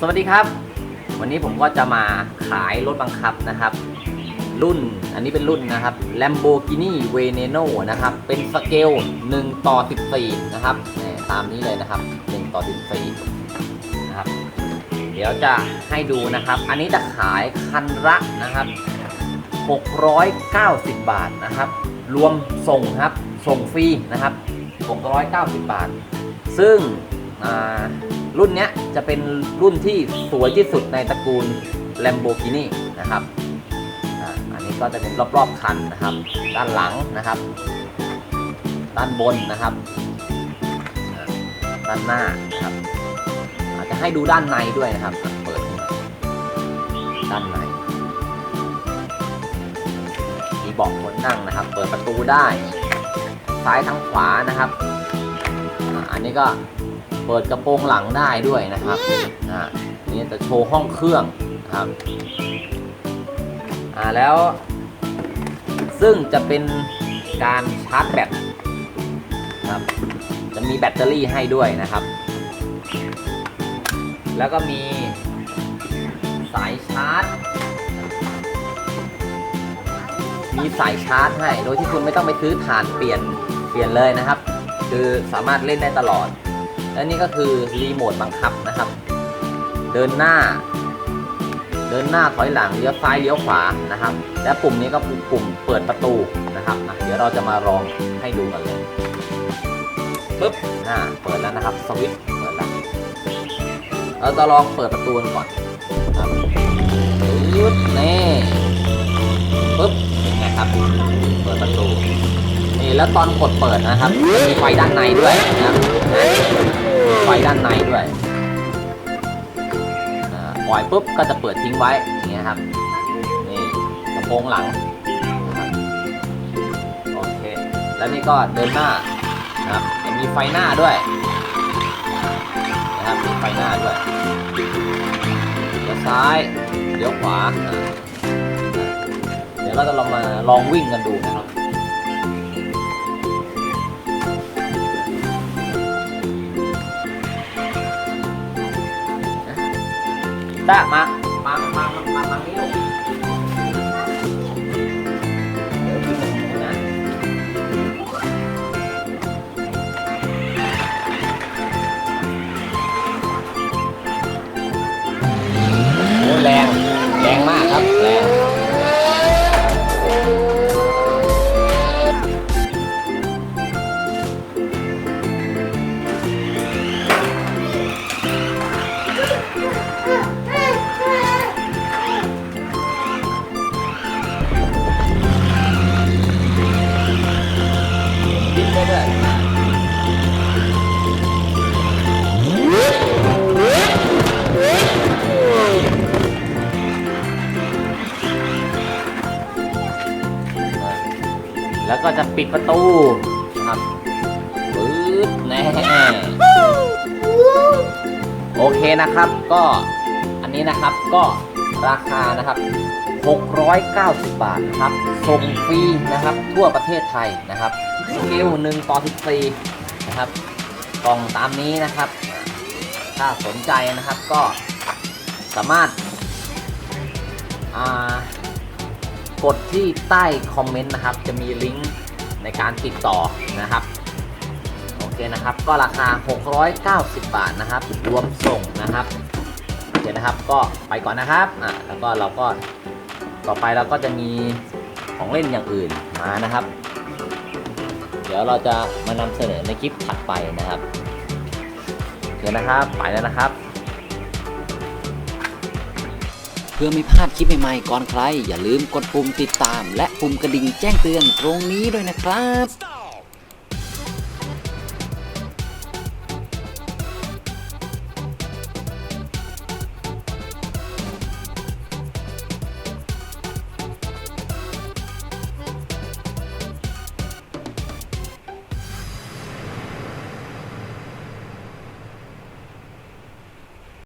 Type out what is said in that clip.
สวัสดีครับ วันนี้ผมก็จะมาขายรถบังคับนะครับ รุ่นอันนี้เป็นรุ่นนะครับ Lamborghini Veneno นะครับ เป็นสเกล 1 ต่อ 14 นะครับตามนี้เลยนะครับ 1 ต่อ 14 นะครับ เดี๋ยวจะให้ดูนะครับ อันนี้จะขายคันละนะครับ 690 บาทนะครับ รวมส่งครับ ส่งฟรีนะครับ 690 บาท ซึ่งอ่า รุ่นนี้จะเป็นรุ่นที่สวยที่สุดในตระกูล Lamborghini นะครับอันนี้ก็จะเป็นรอบๆคันนะครับ ด้านหลังนะครับ ด้านบนนะครับ ด้านหน้านะครับอาจจะให้ดูด้านในด้วยนะครับ เปิดขึ้นมาด้านในมีเบาะคนนั่งนะครับ เปิดประตูได้ ซ้ายทั้งขวานะครับ อันนี้ก็ เปิดกระโปรงหลังได้ด้วยนะครับอ่านี่จะโชว์ห้องเครื่องนะครับอ่าแล้วซึ่งจะเป็นการชาร์จแบตครับจะมีแบตเตอรี่ให้ด้วยนะครับ แล้วก็มีสายชาร์จ มีสายชาร์จให้ โดยที่คุณไม่ต้องไปซื้อถ่านเปลี่ยนเปลี่ยนเลยนะครับ คือสามารถเล่นได้ตลอด และนี่ก็คือรีโมทบังคับนะครับ เดินหน้า เดินหน้าถอยหลังเลี้ยวซ้ายเลี้ยวขวานะครับ และปุ่มนี้ก็คือปุ่มเปิดประตูนะครับอะเดี๋ยวเราจะมาลองให้ดูกันเลยปึ๊บอ่าเปิดแล้วนะครับสวิตช์เปิดแล้วเราจะลองเปิดประตูกันก่อนครับปึ๊บนี่ปึ๊บเป็นไงครับ เปิดประตูนี่แล้วตอนกดเปิดนะครับมีไฟด้านในด้วยนะครับ ไฟด้านในด้วยปล่อยปุ๊บก็จะเปิดทิ้งไว้อย่างเงี้ยครับนี่กระโปรงหลังโอเคแล้วนี่ก็เดินหน้านะครับยังมีไฟหน้าด้วยนะครับมีไฟหน้าด้วยเลี้ยวซ้ายเลี้ยวขวาอ่าเดี๋ยวเราจะลองมาลองวิ่งกันดูนะครับ ต้ามา มา มา มา มา มานี่ลูก แล้วก็จะปิดประตูครับปึ๊บแน่โอเคนะครับก็อันนี้นะครับก็ราคานะครับ 690 บาทนะครับส่งฟรีนะครับทั่วประเทศไทยนะครับสเกล1ต่อ14นะครับกล่องตามนี้นะครับ ถ้าสนใจนะครับก็สามารถอ่า กดที่ใต้คอมเมนต์นะครับ จะมีลิงก์ในการติดต่อนะครับ โอเคนะครับ ก็ราคา 690 บาทนะครับ รวมส่งนะครับโอเคนะครับ ก็ไปก่อนนะครับอะแล้วก็เราก็ต่อไปเราก็จะมีของเล่นอย่างอื่นมานะครับ เดี๋ยวเราจะมานำเสนอในคลิปถัดไปนะครับโอเคนะครับ ไปแล้วนะครับ เพื่อไม่พลาดคลิปใหม่ๆก่อนใคร อย่าลืมกดปุ่มติดตาม และปุ่มกระดิ่งแจ้งเตือนตรงนี้ด้วยนะครับ